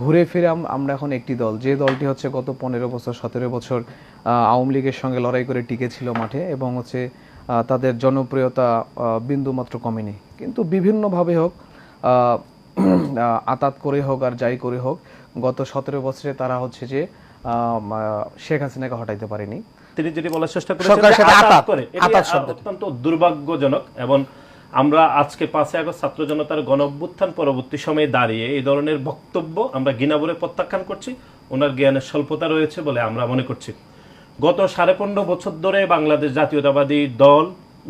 ঘুরে ফিরে আমরা এখন একটি দল। যে দলটি হচ্ছে গত পনেরো বছর সতেরো বছর আওয়ামী লীগের সঙ্গে লড়াই করে টিকে ছিল মাঠে এবং হচ্ছে তাদের জনপ্রিয়তা বিন্দু মাত্র কমেনি। কিন্তু বিভিন্নভাবে হোক আতাত করে হোক আর যাই করে হোক গত সতেরো বছরে তারা হচ্ছে যে শেখ হাসিনাকে হটাইতে পারেনি। তিনি যেটি বলার চেষ্টা করেছেন আঘাত, করে এটি শব্দটি। অত্যন্ত দুর্ভাগ্যজনক এবং আমরা আজকে পাঁচই আগস্ট ছাত্র জনতার গণ অভ্যুত্থান পরবর্তী সময়ে দাঁড়িয়ে এই ধরনের বক্তব্য আমরা ঘৃণাভরে প্রত্যাখ্যান করছি। ওনার জ্ঞানের স্বল্পতা রয়েছে বলে আমরা মনে করছি। গত সাড়ে পনেরো বছর ধরে বাংলাদেশ জাতীয়তাবাদী দল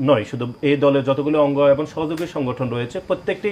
নয়, শুধু এই দলের যতগুলো অঙ্গ এবং সহযোগী সংগঠন রয়েছে, প্রত্যেকটি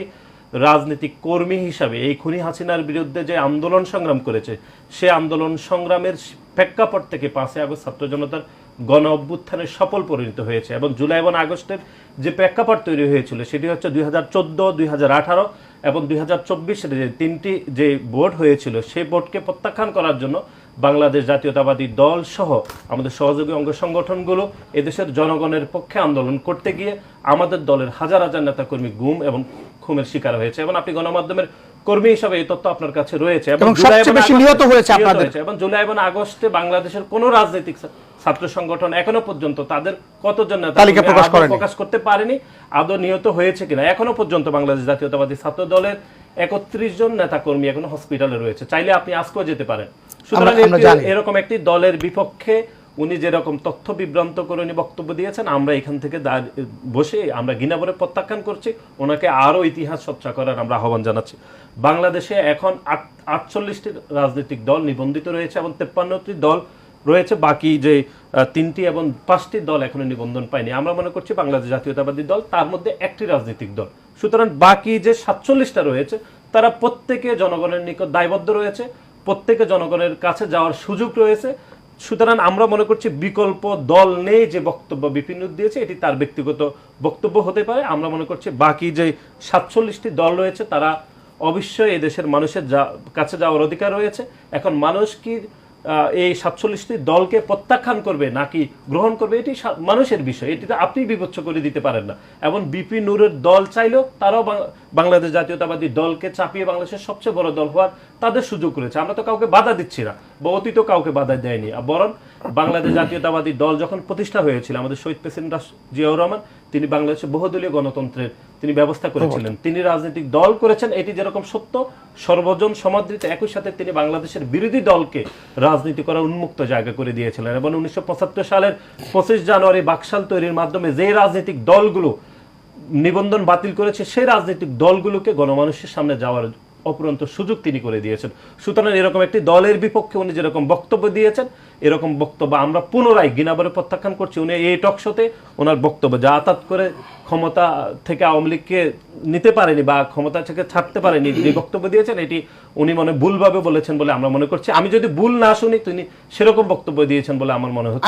রাজনৈতিক কর্মী হিসাবে এই খুনি হাসিনার বিরুদ্ধে যে আন্দোলন সংগ্রাম করেছে, সে আন্দোলন সংগ্রামের প্রেক্ষাপট থেকে পাঁচই আগস্ট ছাত্র জনতার গণ অভ্যুত্থানের সফল পরিণত হয়েছে এবং জুলাই এবং আগস্টের যে প্রেক্ষাপট তৈরি হয়েছিল সেটি হচ্ছে দুই হাজার চোদ্দ দুই হাজার আঠারো এবং দুই হাজার চব্বিশের যে তিনটি যে বোর্ড হয়েছিল সেই বোর্ডকে প্রত্যাখ্যান করার জন্য বাংলাদেশ জাতীয়তাবাদী দল সহ আমাদের সহযোগী অঙ্গ সংগঠনগুলো এদেশের জনগণের পক্ষে আন্দোলন করতে গিয়ে আমাদের দলের হাজার হাজার নেতাকর্মী গুম এবং খুমের শিকার হয়েছে এবং আপনি গণমাধ্যমের কর্মী হিসাবে এই তথ্য আপনার কাছে রয়েছে এবং জুলাই এবং আগস্টে বাংলাদেশের কোন রাজনৈতিক ছাত্র সংগঠন এখনও পর্যন্ত তাদের কতজন তালিকা প্রকাশ করেনি। প্রকাশ করতে পারেনি আদৌ নিহত হয়েছে কিনা এখনও পর্যন্ত বাংলাদেশ জাতীয়তাবাদী ছাত্র দলের একত্রিশ জন নেতা কর্মী এখনও হসপিটালে রয়েছে চাইলে আপনি আজকেও যেতে পারেন সুতরাং। এরকম একটি দলের বিপক্ষে উনি যেরকম তথ্য বিভ্রান্ত করে উনি বক্তব্য দিয়েছেন আমরা এখান থেকে বসে আমরা গিনাবরে প্রত্যাখ্যান করছি ওনাকে আরও ইতিহাস চর্চা করার আমরা আহ্বান জানাচ্ছি বাংলাদেশে এখন আট- আটচল্লিশটি রাজনৈতিক দল নিবন্ধিত রয়েছে এবং তেপ্পান্নটি দল রয়েছে। বাকি যে তিনটি এবং পাঁচটি দল এখনও নিবন্ধন পায়নি। আমরা মনে করছি বাংলাদেশ জাতীয়তাবাদী দল, তার মধ্যে একটি রাজনৈতিক দল। সুতরাং বাকি যে সাতচল্লিশটা রয়েছে, তারা প্রত্যেকে জনগণের নিকট দায়বদ্ধ রয়েছে, প্রত্যেকে জনগণের কাছে যাওয়ার সুযোগ রয়েছে। সুতরাং আমরা মনে করছি বিকল্প দল নেই যে বক্তব্য বিপিন দিয়েছে, এটি তার ব্যক্তিগত বক্তব্য হতে পারে। আমরা মনে করছি বাকি যে সাতচল্লিশটি দল রয়েছে, তারা অবশ্যই এদেশের মানুষের যা- কাছে যাওয়ার অধিকার রয়েছে। এখন মানুষ কি এই সাতচল্লিশটি দলকে প্রত্যাখ্যান করবে নাকি গ্রহণ করবে, এটি মানুষের বিষয়। এটিতে আপনি বিভৎস করে দিতে পারেন না। এবং বিপি নূরের দল চাইলেও তারাও বাংলাদেশ জাতীয়তাবাদী দলকে চাপিয়ে বাংলাদেশের সবচেয়ে বড় দল হওয়ার তাদের সুযোগ রয়েছে। আমরা তো কাউকে বাধা দিচ্ছি না, বা অতীত কাউকে বাধা দেয়নি। বরং বাংলাদেশ জাতীয়তাবাদী দল যখন প্রতিষ্ঠা হয়েছিল আমাদের শহীদ প্রেসিডেন্ট জিয়াউর রহমান তিনি বাংলাদেশের বহুদলীয় গণতন্ত্রের তিনি ব্যবস্থা করেছিলেন। তিনি রাজনৈতিক দল করেছেন এটি যেরকম সত্য সর্বজন সমাদৃত একই সাথে তিনি বাংলাদেশের বিরোধী দলকে রাজনীতি করার উন্মুক্ত জায়গা করে দিয়েছিলেন এবং উনিশশো পঁচাত্তর সালের পঁচিশ জানুয়ারি বাকশাল তৈরির মাধ্যমে যে রাজনৈতিক দলগুলো নিবন্ধন বাতিল করেছে সেই রাজনৈতিক দলগুলোকে গণমানুষের সামনে যাওয়ার অপরন্ত সুযোগ তিনি করে দিয়েছেন। সুতরাং এরকম একটি দলের বিপক্ষে উনি যেরকম বক্তব্য দিয়েছেন, এরকম বক্তব্য আমরা পুনরায় গিনাবারে প্রত্যাখ্যান করছি। উনি এই টকশোতে ওনার বক্তব্য যা আতাত করে ক্ষমতা থেকে আওয়ামী লীগকে নিতে পারেনি বা ক্ষমতা থেকে ছাড়তে পারেনি, যে বক্তব্য দিয়েছেন, এটি উনি মনে ভুলভাবে বলেছেন বলে আমরা মনে করছি। আমি যদি ভুল না শুনি, তিনি সেরকম বক্তব্য দিয়েছেন বলে আমার মনে হচ্ছে।